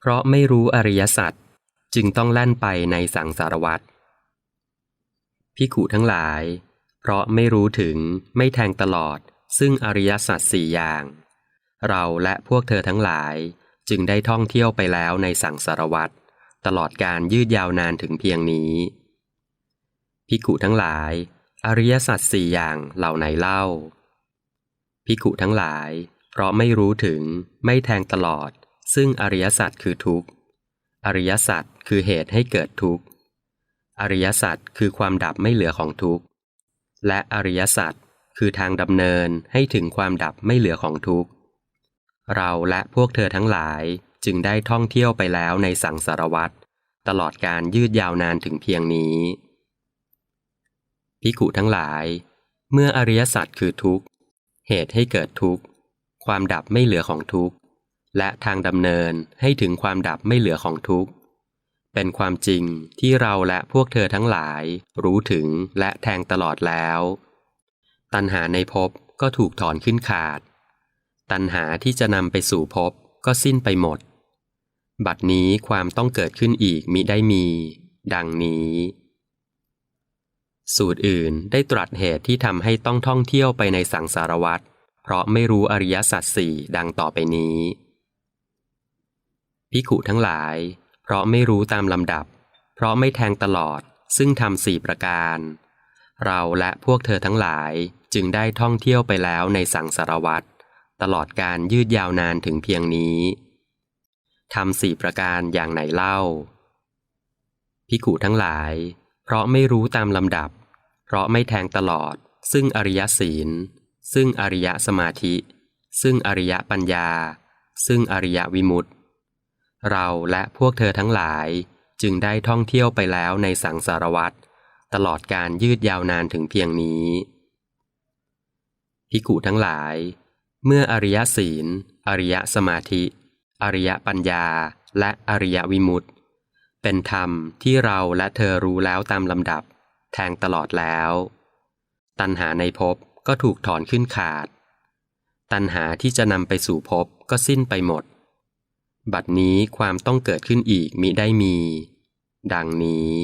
เพราะไม่รู้อริยสัจจึงต้องแล่นไปในสังสารวัฏพิขุทั้งหลาย เพราะไม่รู้ถึงไม่แทงตลอด ซึ่งอริยสัจสี่อย่าง เราและพวกเธอทั้งหลายจึงได้ท่องเที่ยวไปแล้วในสังสารวัฏตลอดการยืดยาวนานถึงเพียงนี้พิขุทั้งหลาย อริยสัจสี่อย่างเหล่าไหนเล่าพิขุทั้งหลาย เพราะไม่รู้ถึงไม่แทงตลอด ซึ่งอริยสัจคือทุกข์ อริยสัจคือเหตุให้เกิดทุกข์ อริยสัจคือความดับไม่เหลือของทุกข์ และอริยสัจคือทางดำเนินให้ถึงความดับไม่เหลือของทุกข์ เราและพวกเธอทั้งหลายจึงได้ท่องเที่ยวไปแล้วในสังสารวัฏตลอดการยืดยาวนานถึงเพียงนี้พิขุทั้งหลาย เมื่ออริยสัจคือทุกข์ เหตุให้เกิดทุกข์ ความดับไม่เหลือของทุกข์ และทางดำเนินให้ถึงความดับไม่เหลือของทุกข์ เป็นความจริงที่เราและพวกเธอทั้งหลาย รู้ถึงและแทงตลอดแล้ว ตัณหาในภพก็ถูกถอนขึ้นขาด ตัณหาที่จะนำไปสู่ภพก็สิ้นไปหมด บัดนี้ความต้องเกิดขึ้นอีกมิได้มี ดังนี้ สูตรอื่นได้ตรัสเหตุที่ทำให้ต้องท่องเที่ยวไปในสังสารวัฏเพราะไม่รู้อริยสัจสี่ดังต่อไปนี้ พิขุทั้งหลาย เพราะไม่รู้ตามลำดับ เพราะไม่แทงตลอด ซึ่งทำสี่ประการ เราและพวกเธอทั้งหลายจึงได้ท่องเที่ยวไปแล้วในสังสารวัฏตลอดการยืดยาวนานถึงเพียงนี้ทำสี่ประการอย่างไหนเล่า พิขุทั้งหลาย เพราะไม่รู้ตามลำดับ เพราะไม่แทงตลอด ซึ่งอริยศีล ซึ่งอริยสมาธิ ซึ่งอริยปัญญา ซึ่งอริยวิมุตติ เราและพวกเธอทั้งหลายจึงได้ท่องเที่ยวไปแล้วในสังสารวัฏตลอดการยืดยาวนานถึงเพียงนี้พิขุทั้งหลาย เมื่ออริยศีล อริยสมาธิ อริยปัญญา และอริยวิมุตติ เป็นธรรมที่เราและเธอรู้แล้วตามลำดับ แทงตลอดแล้ว ตัณหาในภพก็ถูกถอนขึ้นขาด ตัณหาที่จะนำไปสู่ภพก็สิ้นไปหมด บัดนี้ความต้องเกิดขึ้นอีกมิได้มี ดังนี้